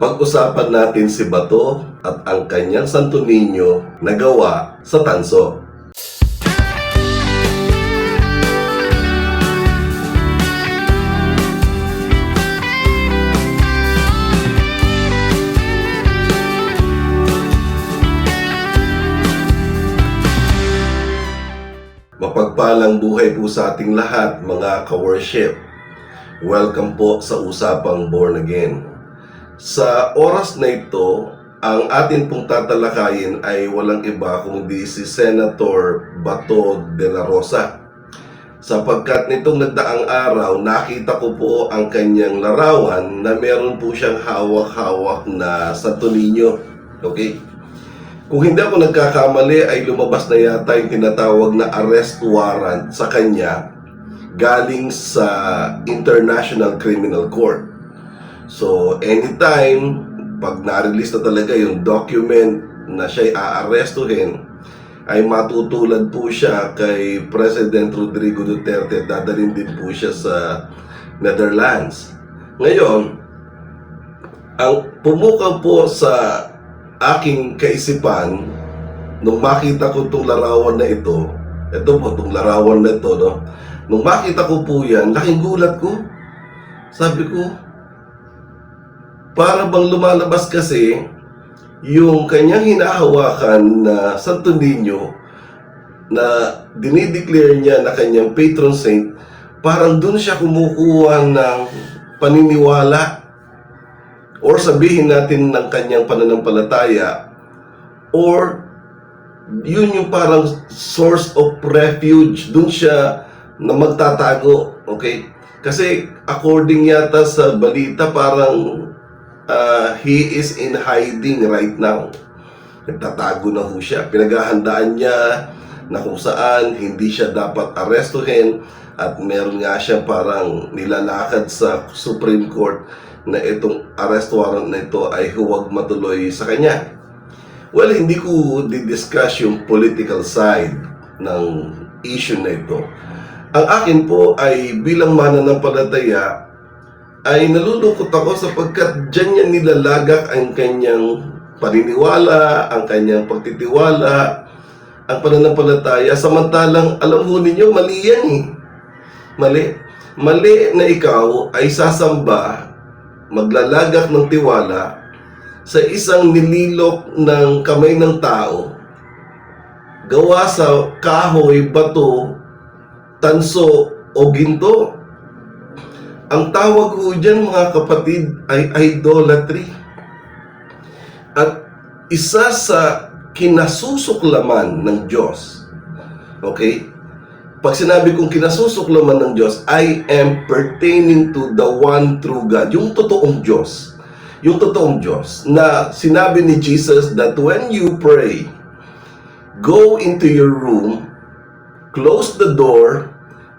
Pag-usapan natin si Bato at ang kanyang Santo Niño na gawa sa tanso. Mapagpalang buhay po sa ating lahat mga ka-worship. Welcome po sa Usapang Born Again. Sa oras na ito, ang atin pong tatalakayin ay walang iba kundi si Senator Bato de la Rosa. Sapagkat nitong nagdaang araw, nakita ko po ang kanyang larawan na meron po siyang hawak-hawak na Santo Niño. Okay? Kung hindi ako nagkakamali ay lumabas na yata yung tinatawag na arrest warrant sa kanya galing sa International Criminal Court. So, anytime, pag na-release na talaga yung document na siya'y aarestuhin, ay matutulad po siya kay President Rodrigo Duterte dadalhin din po siya sa Netherlands. Ngayon, ang pumukaw po sa aking kaisipan nung makita ko itong larawan na ito, ito po itong larawan na ito, no? Nung makita ko po yan, laking gulat ko. Sabi ko, para bang lumalabas kasi yung kanyang hinahawakan na Santo Niño na dinideclare niya na kanyang patron saint, parang dun siya kumukuha ng paniniwala or sabihin natin ng kanyang pananampalataya or yun yung parang source of refuge. Dun siya na magtatago okay? Kasi according yata sa balita parang uh, he is in hiding right now nagtatago na ho siya pinaghahandaan niya na kung saan hindi siya dapat arestuhin at meron nga siya parang nilalakad sa Supreme Court na itong arrest warrant na ito ay huwag matuloy sa kanya. Well, hindi ko didiscuss yung political side ng issue na ito. Ang akin po ay bilang mananampalataya ay nalulungkot ako sapagkat dyan niya nilalagak ang kanyang paniniwala, ang kanyang pagtitiwala, ang pananampalataya. Samantalang alam ho ninyo, mali yan eh. Mali. Mali na ikaw ay sasamba maglalagak ng tiwala sa isang nililok ng kamay ng tao gawa sa kahoy, bato, tanso o ginto. Ang tawag ko dyan mga kapatid ay idolatry. At isa sa kinasusuklaman ng Diyos. Okay? Pag sinabi kong kinasusuklaman ng Diyos, I am pertaining to the one true God. Yung totoong Diyos. Yung totoong Diyos. Na sinabi ni Jesus that when you pray, go into your room, close the door,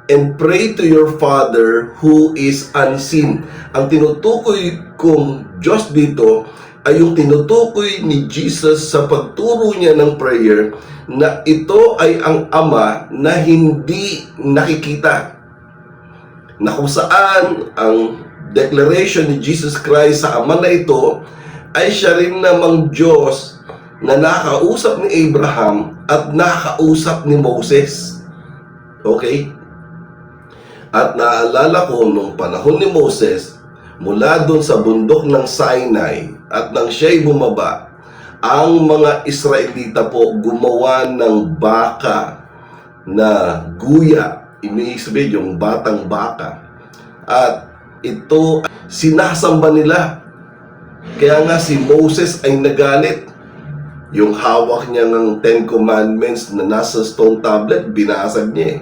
and pray to your Father who is unseen. Ang tinutukoy kong Diyos dito ay yung tinutukoy ni Jesus sa pagturo niya ng prayer na ito ay ang Ama na hindi nakikita. Na kung saan ang declaration ni Jesus Christ sa Ama na ito ay siya rin namang Diyos na nakausap ni Abraham at nakausap ni Moses. Okay? At naalala ko nung panahon ni Moses, mula doon sa bundok ng Sinai at nang siya'y bumaba, ang mga Israelita po gumawa ng baka na guya, ibig sabihin yung batang baka. At ito, sinasamba nila. Kaya nga si Moses ay nagalit. Yung hawak niya ng Ten Commandments na nasa stone tablet, binasag niya eh.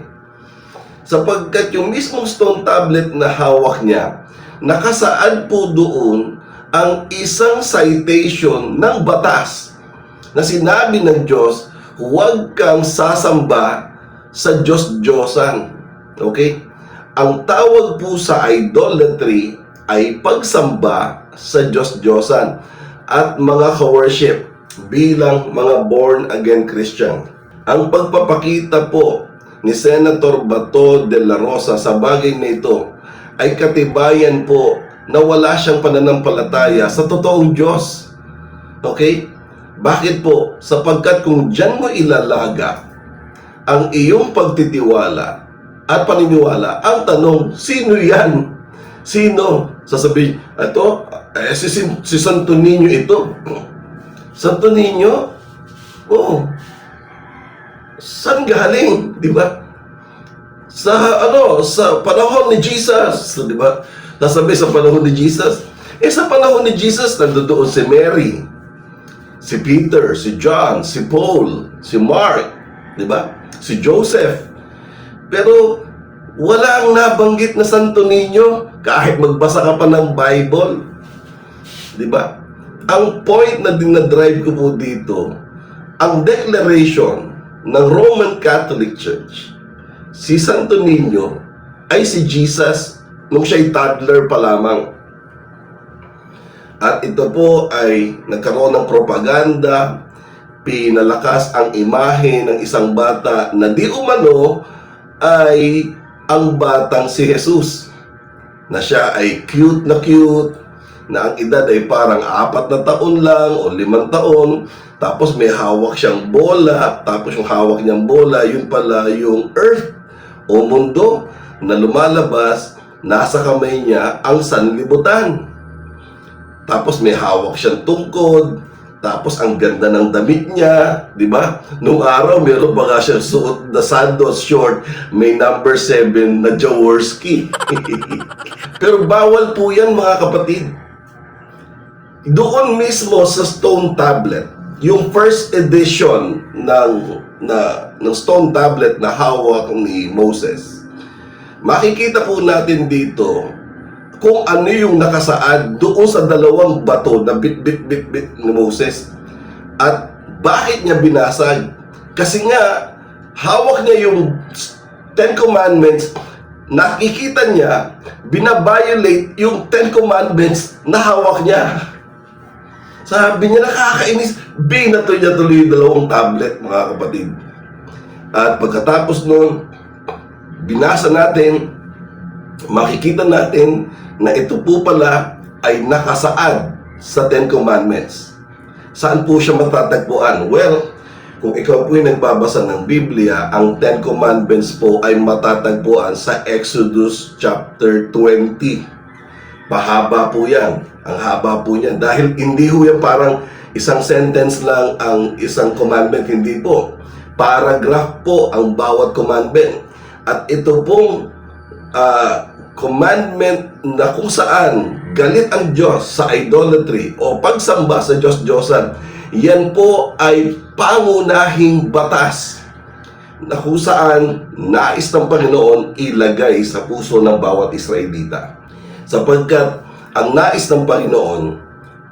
Sapagkat yung mismong stone tablet na hawak niya, nakasaad po doon ang isang citation ng batas na sinabi ng Diyos, huwag kang sasamba sa Diyos-Diyosan. Okay? Ang tawag po sa idolatry ay pagsamba sa Diyos-Diyosan at mga ka-worship bilang mga born-again Christian. Ang pagpapakita po ni Senator Bato de la Rosa sa bagay na ito ay katibayan po na wala siyang pananampalataya sa totoong Diyos. Okay? Bakit po? Sapagkat kung dyan mo ilalaga ang iyong pagtitiwala at paniniwala, ang tanong, sino yan? Sino? Sasabihin, ito, eh, si, si, Santo Niño ito. Santo Niño? Oo. Saan galing? Di ba? Sa ano, sa panahon ni Jesus, di ba? Nasabi sa panahon ni Jesus. Eh sa panahon ni Jesus, nandoon si Mary, si Peter, si John, si Paul, si Mark, di ba? Si Joseph. Pero walang nabanggit na Santo Niño kahit magbasa ka pa ng Bible. Di ba? Ang point na dinadrive ko po dito, ang declaration ng Roman Catholic Church, si Santo Niño ay si Jesus nung siya'y toddler pa lamang. At ito po ay nagkaroon ng propaganda, pinalakas ang imahe ng isang bata na di umano ay ang batang si Jesus. Na siya ay cute na cute, na ang edad ay parang apat na taon lang o limang taon, tapos may hawak siyang bola, tapos yung hawak niyang bola, yun pala yung earth o mundo na lumalabas, nasa kamay niya ang sanlibutan. Tapos may hawak siyang tungkod. Tapos ang ganda ng damit niya, di ba? Nung araw, meron pa nga suot na sandals short, may number 7 na Jaworski. Pero bawal po yan mga kapatid. Doon mismo sa stone tablet, yung first edition ng na ng stone tablet na hawak ni Moses. Makikita po natin dito kung ano yung nakasaad doon sa dalawang bato na bit-bit-bit-bit ni Moses. At bakit niya binasag? Kasi nga, hawak niya yung Ten Commandments, nakikita niya, binabiolate yung Ten Commandments na hawak niya. Sabi niya, nakakainis. Binato niya tuloy yung dalawang tablet, mga kapatid. At pagkatapos nun, binasa natin, makikita natin na ito po pala ay nakasaad sa Ten Commandments. Saan po siya matatagpuan? Well, kung ikaw po ay nagbabasa ng Biblia, ang Ten Commandments po ay matatagpuan sa Exodus chapter 20. Pahaba po yan. Ang haba po niyan. Dahil hindi ho yan parang isang sentence lang ang isang commandment. Hindi po. Paragraph po ang bawat commandment. At ito pong ah, commandment na kung saan galit ang Diyos sa idolatry o pagsamba sa Diyos-Diyosan, yan po ay pangunahing batas na kung saan nais ng Panginoon ilagay sa puso ng bawat Israelita. Sapagkat ang nais ng Panginoon,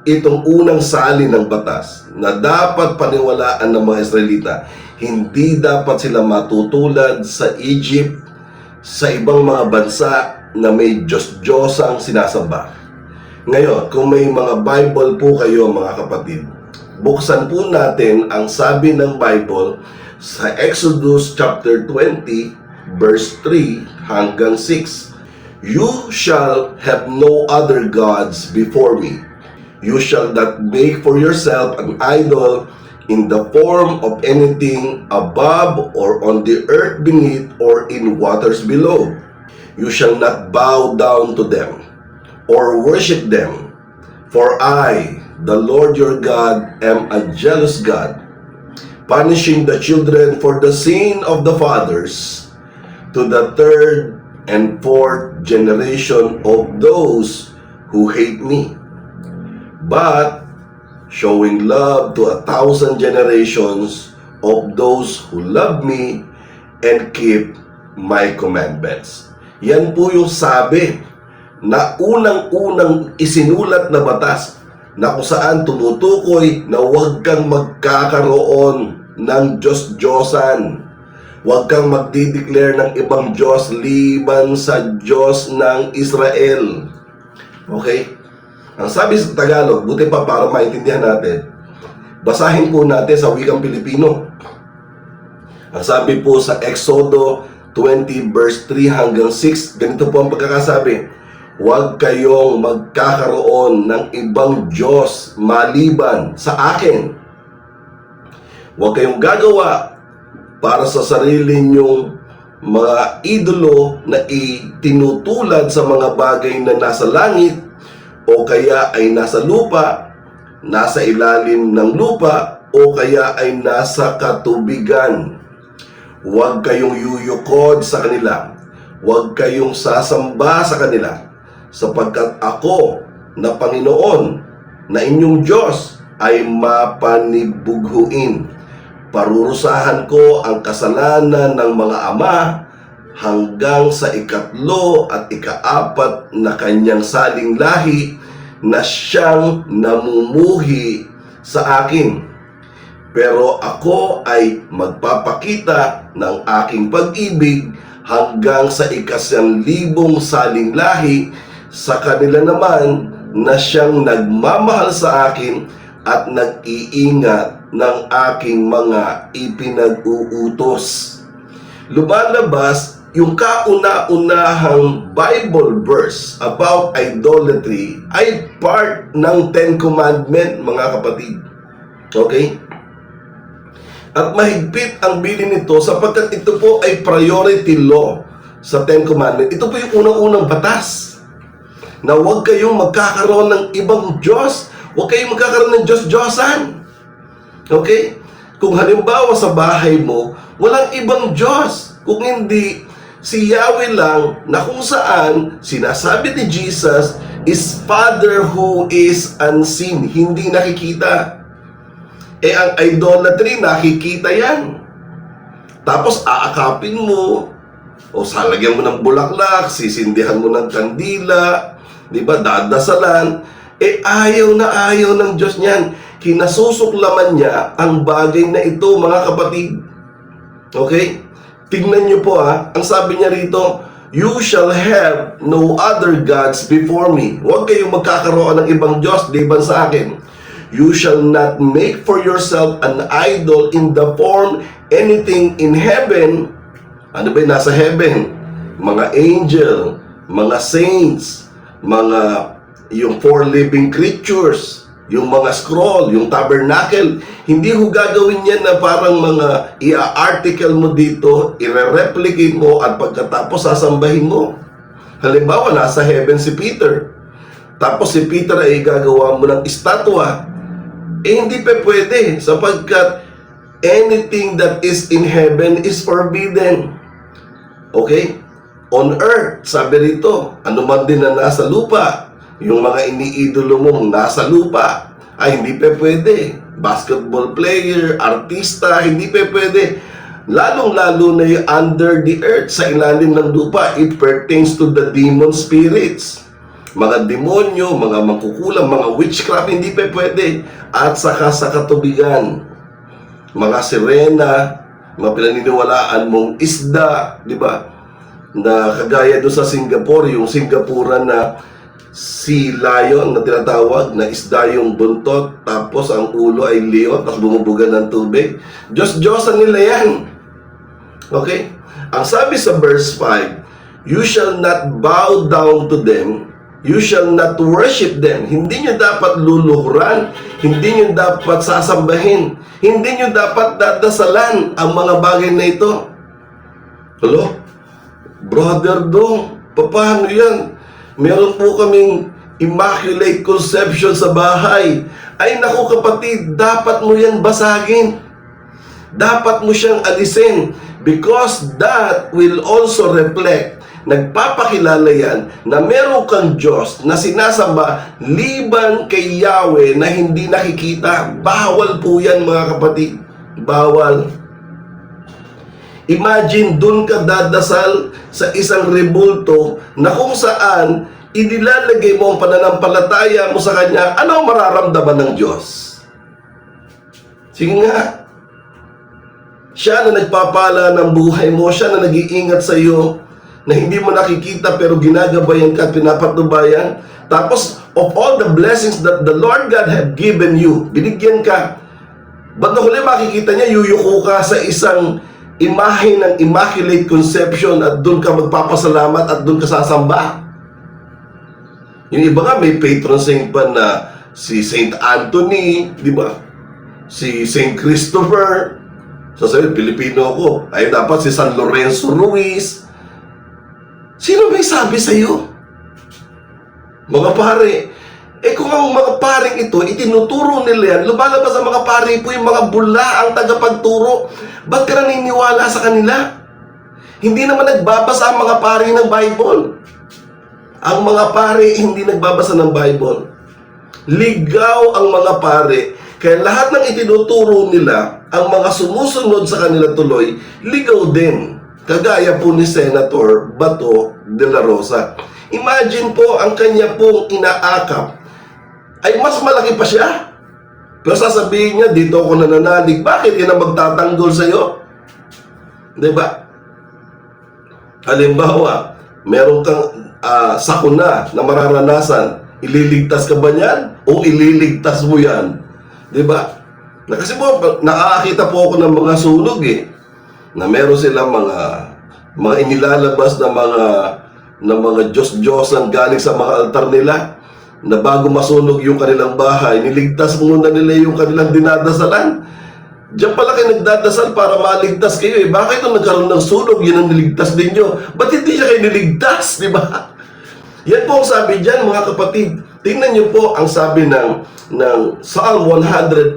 itong unang sali ng batas na dapat paniwalaan ng mga Israelita, hindi dapat sila matutulad sa Egypt, sa ibang mga bansa na may Diyos-Diyosang sinasamba. Ngayon, kung may mga Bible po kayo mga kapatid, buksan po natin ang sabi ng Bible sa Exodus chapter 20 verse 3 hanggang 6. You shall have no other gods before me. You shall not make for yourself an idol in the form of anything above or on the earth beneath or in waters below. You shall not bow down to them or worship them. For I, the Lord your God, am a jealous God, punishing the children for the sin of the fathers to the third and fourth generation of those who hate me, but showing love to a thousand generations of those who love me and keep my commandments. Yan po yung sabi na unang-unang isinulat na batas na kung saan tumutukoy na huwag kang magkakaroon ng Diyos-Diyosan. Huwag kang magdideclare ng ibang Diyos liban sa Diyos ng Israel. Okay? Ang sabi sa Tagalog, buti pa para maintindihan natin, basahin po natin sa wikang Pilipino. Ang sabi po sa Exodo 20 verse 3 hanggang 6, ganito po ang pagkakasabi. huwag kayong magkakaroon ng ibang Diyos maliban sa akin. Huwag kayong gagawa para sa sarili nyong mga idolo na itinutulad sa mga bagay na nasa langit o kaya ay nasa lupa, nasa ilalim ng lupa o kaya ay nasa katubigan. Huwag kayong yuyukod sa kanila. Huwag kayong sasamba sa kanila sapagkat ako na Panginoon na inyong Diyos ay mapanibughuin. Parurusahan ko ang kasalanan ng mga ama hanggang sa ikatlo at ikaapat na kanyang saling lahi na siyang namumuhi sa akin. Pero ako ay magpapakita ng aking pag-ibig hanggang sa ikasyang libong saling lahi sa kanila naman na siyang nagmamahal sa akin at nag-iingat ng aking mga ipinag-uutos. Lumalabas yung kauna-unahang Bible verse about idolatry ay part ng Ten Commandment, mga kapatid. Okay? At mahigpit ang bilin nito sapagkat ito po ay priority law sa Ten Commandment. Ito po yung unang-unang batas na huwag kayong magkakaroon ng ibang Diyos. Huwag kayong magkakaroon ng Diyos-Diyosan. Okay? Kung halimbawa sa bahay mo, walang ibang Diyos. Kung hindi, si Yahweh lang na kung saan sinasabi ni Jesus is Father who is unseen, hindi nakikita. Eh ang idolatry, nakikita yan. Tapos aakapin mo, o salagyan mo ng bulaklak, sisindihan mo ng kandila, di ba, dadasalan, eh ayaw na ayaw ng Diyos niyan. Kinasusuklaman niya ang bagay na ito, mga kapatid. Okay? Tignan niyo po ha, ang sabi niya rito, You shall have no other gods before me. Huwag kayong magkakaroon ng ibang Diyos liban sa akin. You shall not make for yourself an idol in the form anything in heaven. Ano ba yung nasa heaven? Mga angel, mga saints, mga yung four living creatures, yung mga scroll, yung tabernacle. Hindi ho gagawin yan na parang mga i-article mo dito, i-replicate mo at pagkatapos sasambahin mo. Halimbawa, nasa heaven si Peter. Tapos si Peter ay gagawa mo ng estatwa. Eh hindi pa pwede sapagkat anything that is in heaven is forbidden. Okay? On earth, sabi rito, anuman din na nasa lupa, yung mga iniidolo mo nasa lupa, ay hindi pa pwede. Basketball player, artista, hindi pa pwede. Lalong-lalo na yung under the earth, sa ilalim ng lupa, it pertains to the demon spirits. Mga demonyo, mga mangkukulam, mga witchcraft, hindi pa pwede. At saka sa katubigan, mga sirena, mga pinaniniwalaan mong isda, di ba? Na kagaya doon sa Singapore, yung Singapuran na sea lion na tinatawag na isda yung buntot tapos ang ulo ay leon tapos bumubuga ng tubig. Diyos-Diyosan nila yan. Okay? Ang sabi sa verse 5, You shall not bow down to them, you shall not worship them. Hindi nyo dapat luluhuran, hindi nyo dapat sasambahin, hindi nyo dapat dadasalan ang mga bagay na ito. Hello? Brother Dong, paano yan? Meron po kaming immaculate conception sa bahay. Ay naku kapatid, dapat mo yan basagin. Dapat mo siyang alisin because that will also reflect nagpapakilala yan na meron kang Diyos na sinasamba liban kay Yahweh na hindi nakikita. Bawal po yan mga kapatid. Bawal. Imagine dun ka dadasal sa isang rebulto na kung saan inilalagay mo ang pananampalataya mo sa Kanya, ano ang mararamdaman ng Diyos? Sige nga. Siya na nagpapala ng buhay mo, siya na nag-iingat sa iyo, na hindi mo nakikita pero ginagabayan ka at pinapatubayan. Tapos, of all the blessings that the Lord God have given you, binigyan ka, ba't na huli makikita niya, yuyuko ka sa isang imahe ng Immaculate Conception at doon ka magpapasalamat at doon ka sasamba. Yung iba nga may patron saint pa na si Saint Anthony, di ba? Si Saint Christopher. Sasabihin, Pilipino ako. Ay dapat si San Lorenzo Ruiz. Sino may sabi sa'yo? Mga pare, eh kung ang mga paring ito, itinuturo nila yan, lumalabas ang mga pare po yung mga bula ang tagapagturo. Ba't ka naniniwala sa kanila? Hindi naman nagbabasa ang mga pare ng Bible. Ang mga pare hindi nagbabasa ng Bible. Ligaw ang mga pare. Kaya lahat ng itinuturo nila, ang mga sumusunod sa kanila tuloy, ligaw din. Kagaya po ni Senator Bato de la Rosa. Imagine po ang kanya pong inaakap ay mas malaki pa siya. Pero sasabihin niya, dito ako nananalig. Bakit yan ang magtatanggol sa'yo? Di ba? Halimbawa, meron kang ah, sakuna na mararanasan. Ililigtas ka ba niyan? O ililigtas mo yan? Di ba? Na kasi po, nakakakita po ako ng mga sunog eh. Na meron silang mga mga inilalabas na mga na mga Diyos-Diyosan galing sa mga altar nila na bago masunog yung kanilang bahay, niligtas muna nila yung kanilang dinadasalan. Diyan pala kayo nagdadasal para maligtas kayo eh. Bakit nung nagkaroon ng sunog, yun ang niligtas ninyo? Ba't hindi siya kayo niligtas, di ba? Yan po ang sabi dyan, mga kapatid. Tingnan niyo po ang sabi ng, ng Psalm 115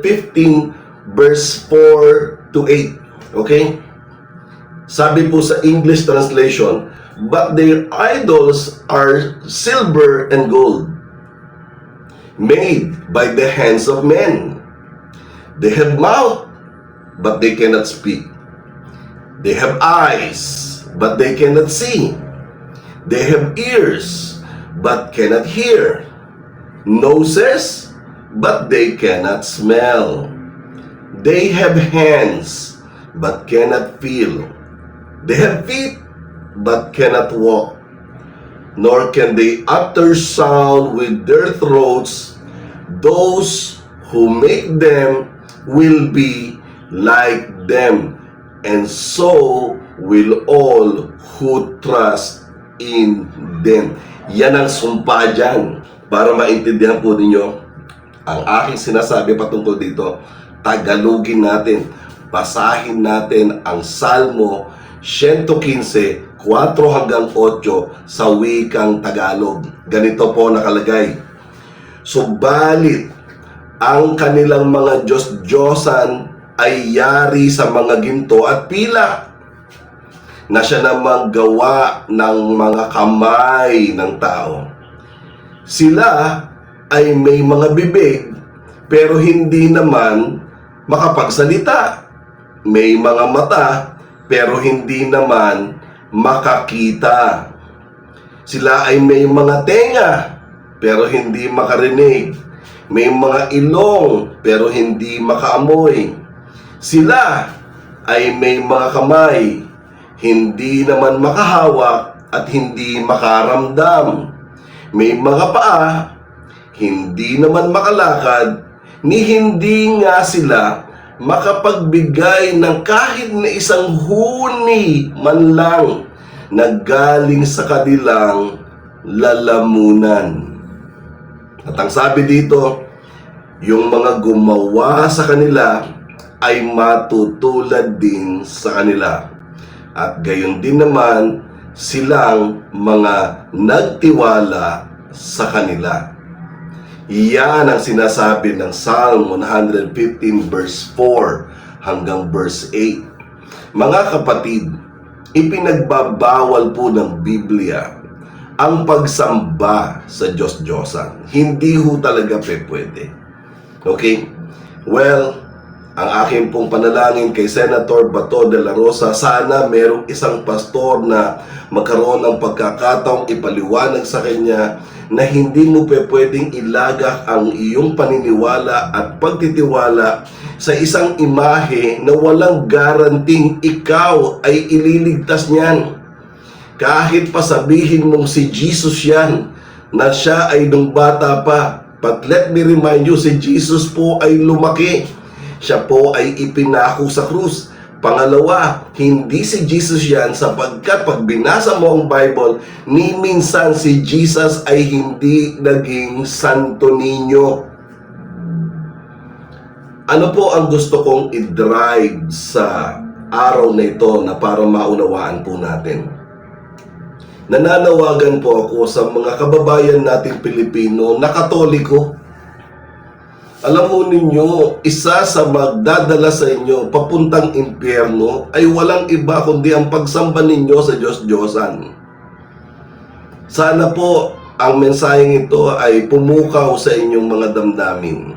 verse 4 to 8. Okay? Sabi po sa English translation, But their idols are silver and gold, made by the hands of men. They have mouth, but they cannot speak. They have eyes, but they cannot see. They have ears, but cannot hear. Noses, but they cannot smell. They have hands, but cannot feel. They have feet, but cannot walk. Nor can they utter sound with their throats. Those who make them will be like them, and so will all who trust in them. Yan ang sumpa dyan. Para maintindihan po ninyo, ang aking sinasabi patungkol dito, tagalogin natin, basahin natin ang Salmo 115, 4 hanggang 8 sa wikang Tagalog. Ganito po nakalagay. Subalit, ang kanilang mga Diyos-Diyosan ay yari sa mga ginto at pila na siya namang gawa ng mga kamay ng tao. Sila ay may mga bibig pero hindi naman makapagsalita. May mga mata pero hindi naman makakita. Sila ay may mga tenga pero hindi makarinig. May mga ilong pero hindi makaamoy. Sila ay may mga kamay, hindi naman makahawak at hindi makaramdam. May mga paa, hindi naman makalakad, ni hindi nga sila makapagbigay ng kahit na isang huni man lang na galing sa kanilang lalamunan. At ang sabi dito, yung mga gumawa sa kanila ay matutulad din sa kanila. At gayon din naman silang mga nagtiwala sa kanila. Yan ang sinasabi ng Psalm 115 verse 4 hanggang verse 8. Mga kapatid, ipinagbabawal po ng Biblia ang pagsamba sa Diyos-Diyosan. Hindi ho talaga pe pwede. Okay? Well, ang aking pong panalangin kay Senator Bato de la Rosa, sana merong isang pastor na magkaroon ng pagkakataong ipaliwanag sa kanya na hindi mo pe pwedeng ilagak ang iyong paniniwala at pagtitiwala sa isang imahe na walang garanting ikaw ay ililigtas niyan. Kahit pa sabihin mong si Jesus yan, na siya ay nung bata pa. But let me remind you, si Jesus po ay lumaki. Siya po ay ipinako sa krus. Pangalawa, hindi si Jesus yan sapagkat pag binasa mo ang Bible, ni minsan si Jesus ay hindi naging santo ninyo. Ano po ang gusto kong i-drive sa araw na ito na para maunawaan po natin? Nananawagan po ako sa mga kababayan nating Pilipino na katoliko. Alam mo ninyo, isa sa magdadala sa inyo papuntang impyerno ay walang iba kundi ang pagsamba ninyo sa Diyos-Diyosan. Sana po ang mensaheng ito ay pumukaw sa inyong mga damdamin.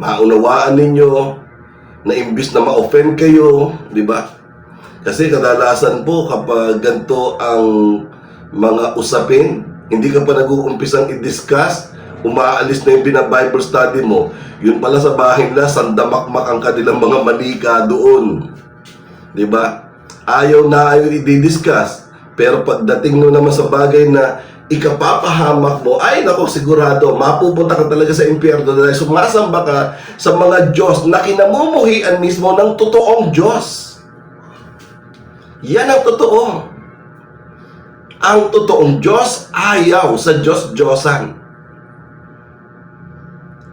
Maunawaan ninyo na imbis na ma-offend kayo, di ba? Kasi kadalasan po kapag ganito ang mga usapin, hindi ka pa nag-uumpisang i-discuss, umaalis na yung bina-Bible study mo, yun pala sa bahay nila, sandamakmak ang kanilang mga manika doon. Di ba? Ayaw na ayaw i-discuss. Pero pagdating mo naman sa bagay na ikapapahamak mo, ay nako sigurado, mapupunta ka talaga sa impyerno dahil sumasamba ka sa mga Diyos na kinamumuhian mismo ng totoong Diyos. Yan ang totoo. Ang totoong Diyos ayaw sa Diyos-Diyosan.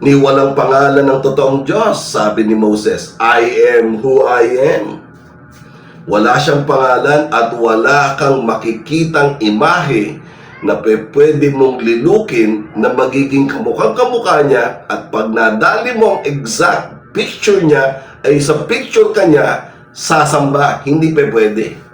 Ni walang pangalan ng totoong Diyos, sabi ni Moses, I am who I am. Wala siyang pangalan at wala kang makikitang imahe na pwede mong lilukin na magiging kamukhang kamukha niya at pag nadali mo ang exact picture niya ay sa picture kanya sasamba, hindi pa pwede.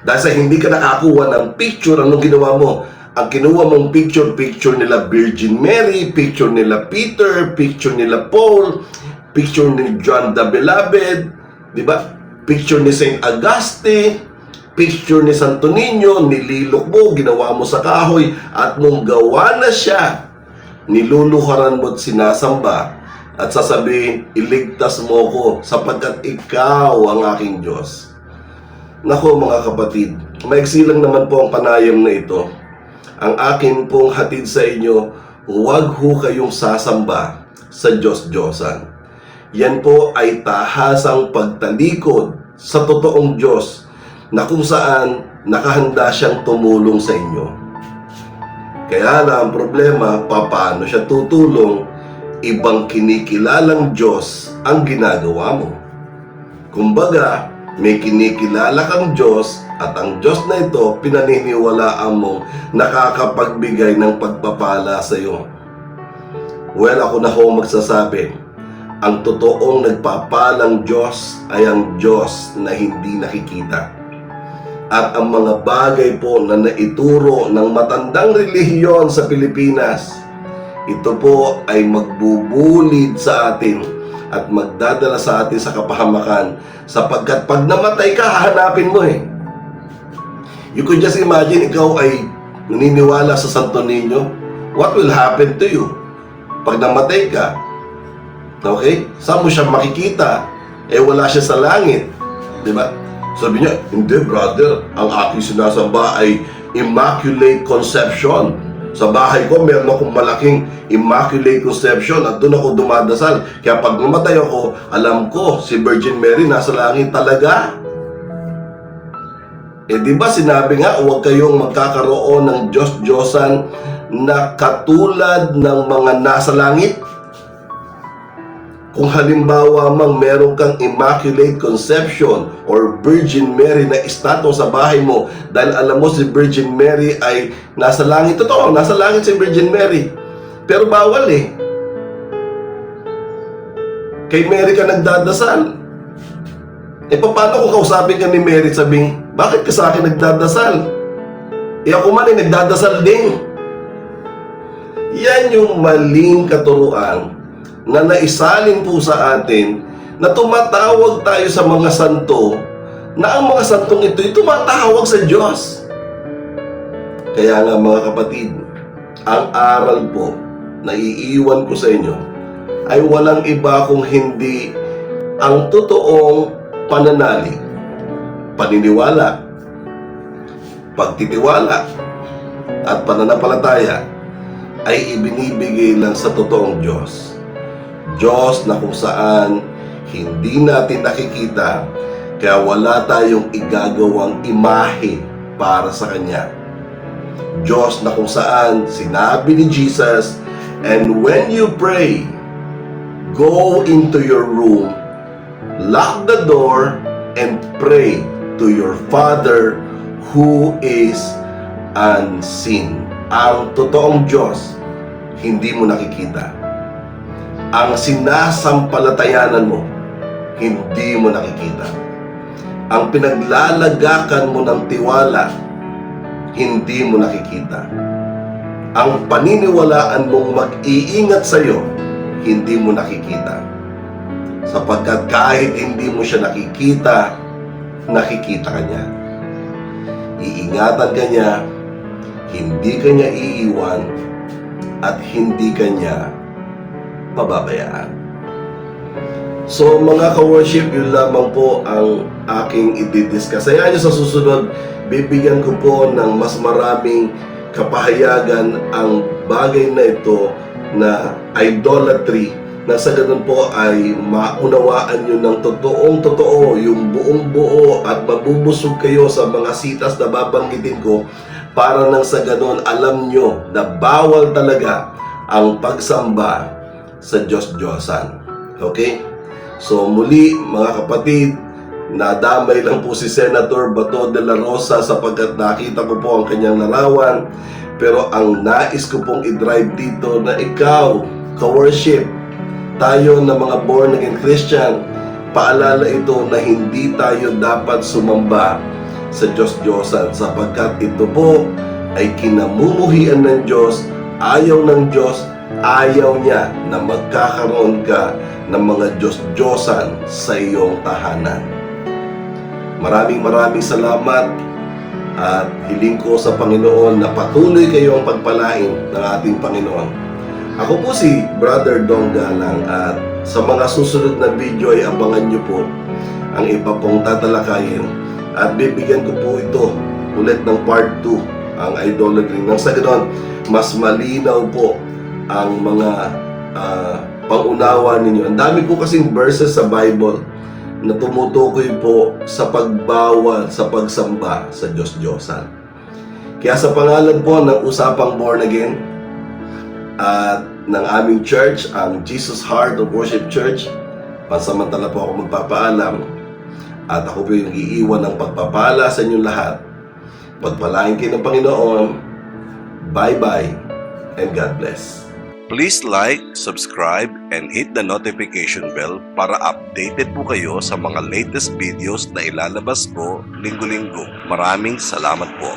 Dahil sa hindi ka nakakuha ng picture, anong ginawa mo? Ang kinuha mong picture, picture nila Virgin Mary, picture nila Peter, picture nila Paul, picture ni John the Beloved, di ba? Picture ni Saint Augustine, picture ni Santo Niño, nililok mo, ginawa mo sa kahoy, at nung gawa na siya, niluluharan mo at sinasamba, at sasabihin, iligtas mo ko sapagkat ikaw ang aking Diyos. Nako mga kapatid, maiksi lang naman po ang panayam na ito. Ang akin pong hatid sa inyo, huwag ho kayong sasamba sa Diyos-Diyosan. Yan po ay tahasang pagtalikod sa totoong Diyos na kung saan nakahanda siyang tumulong sa inyo. Kaya na ang problema, paano siya tutulong? Ibang kinikilalang Diyos ang ginagawa mo. Kumbaga, may kinikilala kang Diyos at ang Diyos na ito pinaniniwalaan mong nakakapagbigay ng pagpapala sa iyo. Well, ako na ho magsasabi, ang totoong nagpapalang Diyos ay ang Diyos na hindi nakikita. At ang mga bagay po na naituro ng matandang relihiyon sa Pilipinas, ito po ay magbubulid sa atin at magdadala sa atin sa kapahamakan sapagkat pag namatay ka, hahanapin mo eh. You could just imagine ikaw ay naniniwala sa Santo Niño. What will happen to you? Pag namatay ka, okay? Saan mo siya makikita? Eh wala siya sa langit. Di ba? Sabi niya, hindi brother, ang aking sinasamba ay Immaculate Conception. Sa bahay ko, meron akong malaking Immaculate Conception at doon ako dumadasal. Kaya pag namatay ako, alam ko, si Virgin Mary nasa langit talaga. Eh di ba sinabi nga, huwag kayong magkakaroon ng Diyos-Diyosan na katulad ng mga nasa langit. Kung halimbawa mang meron kang Immaculate Conception or Virgin Mary na estatwa sa bahay mo dahil alam mo si Virgin Mary ay nasa langit. Totoo, nasa langit si Virgin Mary. Pero bawal eh. Kay Mary ka nagdadasal. Eh paano kung kausapin ka ni Mary sabing, bakit ka sa akin nagdadasal? Eh ako man ay nagdadasal din. Yan yung maling katuruan na naisalin po sa atin na tumatawag tayo sa mga santo na ang mga santong ito ay tumatawag sa Diyos. Kaya nga mga kapatid, ang aral po na iiwan ko sa inyo ay walang iba kung hindi ang totoong pananalig, paniniwala, pagtitiwala, at pananampalataya ay ibinibigay lang sa totoong Diyos. Diyos na kung saan hindi natin nakikita kaya wala tayong igagawang imahe para sa Kanya. Diyos na kung saan sinabi ni Jesus, And when you pray, go into your room, lock the door, and pray to your Father who is unseen. Ang totoong Diyos, hindi mo nakikita. Ang sinasampalatayanan mo, hindi mo nakikita. Ang pinaglalagakan mo ng tiwala, hindi mo nakikita. Ang paniniwalaan mong mag-iingat sa iyo, hindi mo nakikita. Sapagkat kahit hindi mo siya nakikita, nakikita ka niya. Iingatan ka niya, hindi ka niya iiwan, at hindi ka niya pababayaan. So mga ka-worship, yun lamang po ang aking i-discuss. Kaya nyo sa susunod, bibigyan ko po ng mas maraming kapahayagan ang bagay na ito na idolatry na sa ganun po ay maunawaan nyo ng totoong totoo, yung buong buo at mabubusog kayo sa mga sitas na babanggitin ko para nang sa ganun alam nyo na bawal talaga ang pagsamba sa Diyos-Diyosan. Okay? So muli mga kapatid, nadamay lang po si Senator Bato de la Rosa sapagkat nakita ko po ang kanyang larawan. Pero ang nais ko pong i-drive dito na ikaw, ka-worship, tayo na mga born again Christian, paalala ito na hindi tayo dapat sumamba sa Diyos-Diyosan sapagkat ito po ay kinamumuhian ng Diyos, ayaw ng Diyos, ayaw niya na magkakaroon ka ng mga Diyos-Diyosan sa iyong tahanan. Maraming maraming salamat at hiling ko sa Panginoon na patuloy kayong pagpalain ng ating Panginoon. Ako po si Brother Dong Galang at sa mga susunod na video ay abangan niyo po ang iba pong tatalakayin at bibigyan ko po ito ulit ng part 2 ang idolatry nang sa ganon mas malinaw po ang mga ah, pangunawa ninyo. Ang dami po kasing verses sa Bible na tumutukoy po sa pagbawal sa pagsamba sa Diyos-Diyosan. Kaya sa pangalan po ng Usapang Born Again at ng aming church, ang Jesus Heart of Worship Church, pansamantala po ako magpapaalam at ako po yung iiwan ng pagpapala sa inyong lahat. Pagpalain kayo ng Panginoon. Bye-bye and God bless. Please like, subscribe, and hit the notification bell para updated po kayo sa mga latest videos na ilalabas ko linggo-linggo. Maraming salamat po.